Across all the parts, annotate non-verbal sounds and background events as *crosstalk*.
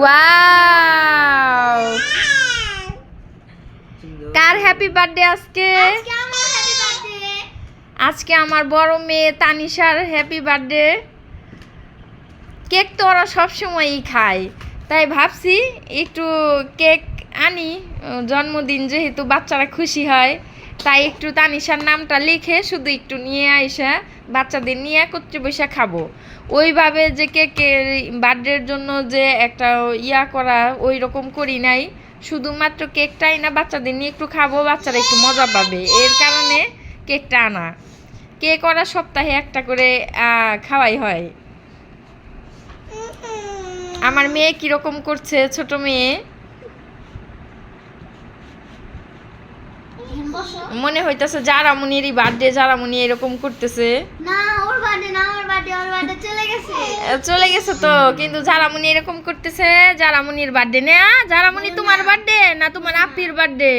Wow কার happy birthday আজকে? আজকে আমার বড় মেয়ে তানিশার হ্যাপি বার্থডে কেক তো ওরা সবসময়ই খায়। তাই ভাবছি একটু কেক আনি। জন্মদিন যেহেতু বাচ্চারা খুশি হয়। তাই একটু তানিশার নামটা লিখে শুধু একটু নিয়ে আইসা বাচ্চাদের নিয়ে একত্রে বসে খাব। ওইভাবে যে কেকের বার্থডের জন্য যে একটা ইয়া করা ওই রকম করি নাই। শুধুমাত্র কেকটাই না বাচ্চাদের নিয়ে একটু খাব, বাচ্চারা একটু মজা পাবে। এর কারণে কেকটা আনা। কেক ওরা সপ্তাহে একটা করে খাওয়াই হয়। আমার মেয়ে কীরকম করছে, ছোট মেয়ে বসো মনে হইতেছে জারামুনিরই বার্থডে জারামুনি এরকম করতেছে। না ওর বার্থডে না আমার বার্থডে ওর বার্থডে চলে গেছে। চলে গেছে তো কিন্তু জারামুনি এরকম করতেছে জারামুনির বার্থডে না। জারামুনি তোমার বার্থডে না তোমার আপির বার্থডে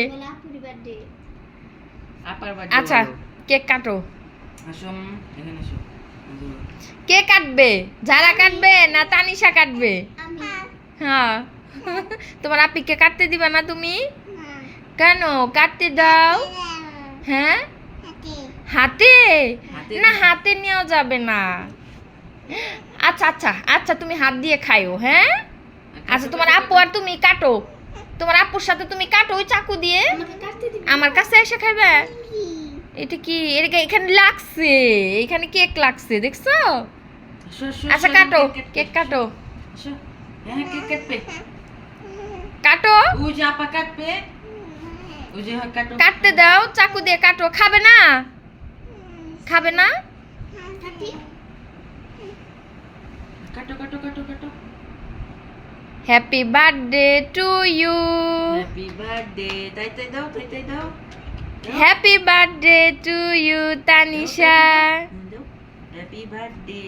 আচ্ছা কেক কাটো। কে কাটবে? যারা কাটবে না তানিশা কাটবে? হ্যাঁ। *laughs* তোমার আপিকে কাটতে দিবা না তুমি? কেন? কাটতে দাও। হ্যাঁ? হাতে? না হাতে নেওয়া যাবে না। আচ্ছা আচ্ছা আচ্ছা তুমি হাত দিয়ে খাইও হ্যাঁ? আচ্ছা তোমার আপু আর তুমি কাটো। তোমার আপুর সাথে তুমি কাটো ওই চাকু দিয়ে। আমার কাছে এসে খাবে এটা কি? এটা এখানে লাগছে। এখানে কেক লাগছে দেখছ? আচ্ছা কাটো। কেক কাটো। হ্যাঁ কাটবে। কাটো। ওই যে আপা কাটবে। হয় কাটতে দাও চাকু দিয়ে কাটো। খাবে না? খাবে না? কাটো কাটো কাটো কাটো। Happy birthday to you happy birthday তাই তাই দাও তাই তাই দাও। Happy birthday to you Tanisha happy birthday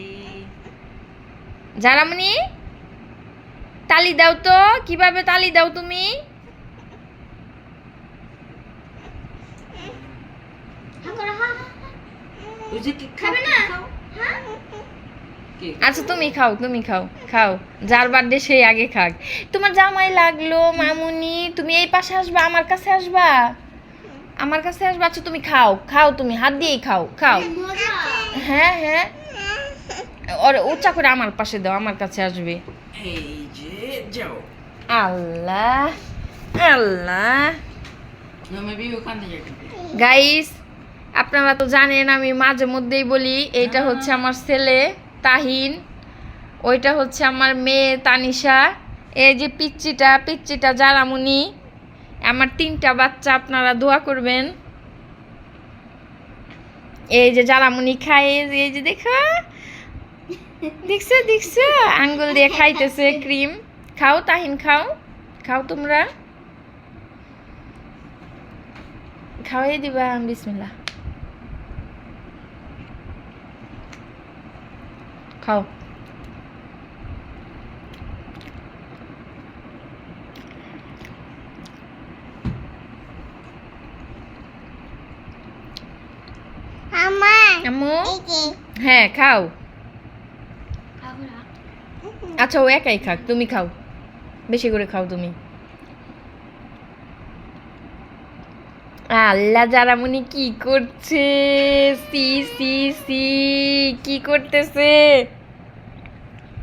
Jaramoni তালি দাও তো। কীভাবে তালি দাও তুমি? ওই যে কেক খাবে না? হ্যাঁ? আচ্ছা তুমি খাও তুমি খাও খাও। যার বার্থডে সেই আগে খাক। তোমার জামাই লাগল মামুনি তুমি এই পাশে আসবা আমার কাছে আসবা? আমার কাছে আসবা? আচ্ছা তুমি খাও খাও তুমি হাত দিয়েই খাও খাও। হ্যাঁ হ্যাঁ। ওর উচ্চা করে আমার পাশে দাও আমার কাছে আসবে। এই যে যাও। আল্লাহ আল্লাহ। গাইস আপনারা তো জানেন আমি মাঝে মধ্যেই বলি এইটা হচ্ছে আমার ছেলে তাহিন ওইটা হচ্ছে আমার মেয়ে তানিশা। এই যে পিচ্চিটা পিচ্চিটা জারামুনি আমার তিনটা বাচ্চা আপনারা দোয়া করবেন। এই যে জারামুনি খায় এই যে- এই যে দেখো। দেখছ দেখছ আঙ্গুল দিয়ে খাইতেছে ক্রিম। খাও তাহিন খাও খাও তোমরা। খাওয়াই দিবা বিসমিল্লা খাও। আম্মু হ্যাঁ খাও। আচ্ছা ও একাই খাক তুমি খাও। বেশি করে খাও তুমি। আল্লাহ জারামুনি কি করছে? সি সি সি কি করতেছে যেমনই দুষ্টু করে না